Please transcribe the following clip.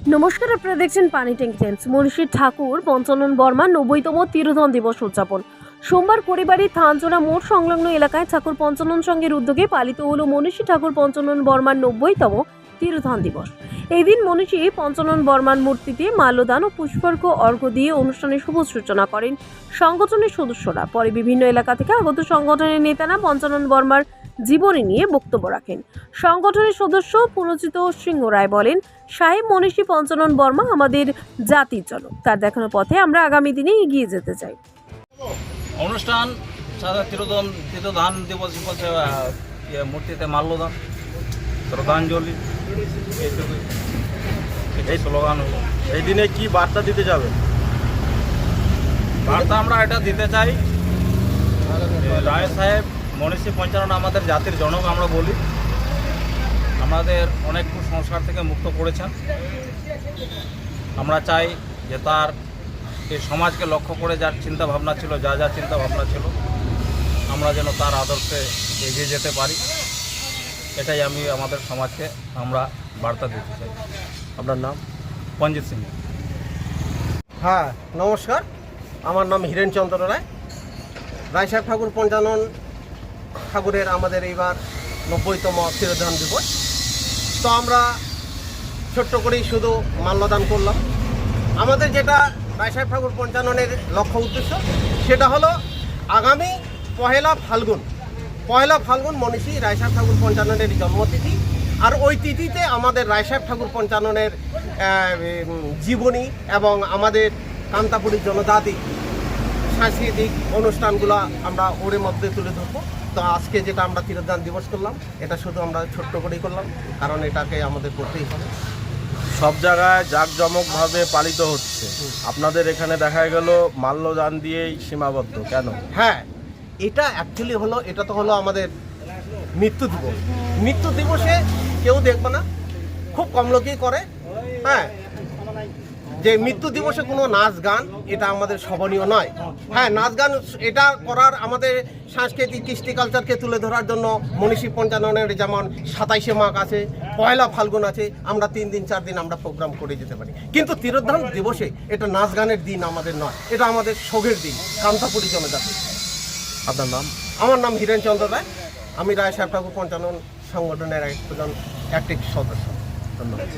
নমস্কার, আপনারা দেখছেন পানি ট্যাঙ্ক টাইমস মনীষী ঠাকুর, পঞ্চানন বর্মা, নব্বইতম তিরোধন দিবস উদযাপন। সোমবার পরিবারী থানচোরা মোড় সংলগ্ন এলাকায় ঠাকুর পঞ্চানন সংঘের উদ্যোগে পালিত হলো মনীষী ঠাকুর পঞ্চানন বর্মার নব্বইতম তিরোধন দিবস। এই দিন মনীষী পঞ্চানন বর্মার মূর্তিতে মাল্যদান ও পুষ্পার্ঘ্য অর্ঘ্য দিয়ে অনুষ্ঠানের শুভ সূচনা করেন সংগঠনের সদস্যরা। পরে বিভিন্ন এলাকা থেকে আগত সংগঠনের নেতারা পঞ্চানন বর্মার জীবনী নিয়ে বক্তব্য রাখেন। সংগঠনের সদস্য পুরজিত সিংহ রায় বলেন সাহেব মনীষী পঞ্চানন বর্মা আমাদের জাতির জনক। তার দেখানো পথে আমরা আগামী দিনে এগিয়ে যেতে চাই। অনুষ্ঠান সাদা তিরোদন তিরোধান দিবস ইয়ে, মূর্তিতে মাল্যদান শ্রদ্ধাঞ্জলি। এই স্লোগান হলো। এই দিনে কি বার্তা দিতে যাবে? বার্তা আমরা এটা দিতে চাই রায় সাহেব মনীষী পঞ্চানন আমাদের জাতির জনক আমরা বলি। আমাদের অনেক কুসংস্কার থেকে মুক্ত করেছেন। আমরা চাই যে তার এই সমাজকে লক্ষ্য করে যার চিন্তা ভাবনা ছিল যা যা চিন্তা ভাবনা ছিল আমরা যেন তার আদর্শে এগিয়ে যেতে পারি। এটাই আমি আমাদের সমাজকে আমরা বার্তা দিতে চাই। আপনার নাম? পঞ্জিত সিং। হ্যাঁ নমস্কার। আমার নাম হীরেন চন্দ্র রায়। রায়সাহেব ঠাকুর পঞ্চানন ঠাকুরের আমাদের এইবার নব্বইতম তিরোধান দিবস। তো আমরা ছোট্ট করেই শুধু মাল্যদান করলাম। আমাদের যেটা রায়সাহেব ঠাকুর পঞ্চাননের লক্ষ্য উদ্দেশ্য, সেটা হলো আগামী পহেলা ফাল্গুন পয়লা ফাল্গুন মনীষী রায়সাহেব ঠাকুর পঞ্চাননের জন্মতিথি। আর ওই তিথিতে আমাদের রায়সাহেব ঠাকুর পঞ্চাননের জীবনী এবং আমাদের কান্তাপুরী জনজাতি সাংস্কৃতিক অনুষ্ঠানগুলো আমরা ওর মধ্যে তুলে ধরবো। তো আজকে যেটা আমরা তিরোধান দিবস করলাম এটা শুধু আমরা ছোট্ট করেই করলাম কারণ এটাকে আমাদের করতেই হবে। সব জায়গায় জাঁকজমকভাবে পালিত হচ্ছে। আপনাদের এখানে দেখা গেল মাল্যদান দিয়েই সীমাবদ্ধ কেন? হ্যাঁ এটা অ্যাকচুয়ালি হলো এটা তো হলো আমাদের মৃত্যু দিবস। মৃত্যু দিবসে কেউ দেখবে না খুব কম লোকই করে হ্যাঁ। যে মৃত্যু দিবসে কোনো নাচ গান এটা আমাদের শোভনীয় নয়। হ্যাঁ নাচ গান এটা করার আমাদের সাংস্কৃতিক কৃষ্টি কালচারকে তুলে ধরার জন্য মনীষী পঞ্চাননের যেমন সাতাইশে মাঘ আছে পয়লা ফাল্গুন আছে আমরা তিন দিন চার দিন আমরা প্রোগ্রাম করে যেতে পারি। কিন্তু তিরোধান দিবসে এটা নাচ গানের দিন আমাদের নয় এটা আমাদের শোকের দিন কান্তাপুরী জনজাতি। আপনার নাম? আমার নাম হীরেন চন্দ্র রায়। আমি রায় সাহেব ঠাকুর পঞ্চানন সংগঠনের একজন অ্যাক্টিভ সদস্য। ধন্যবাদ।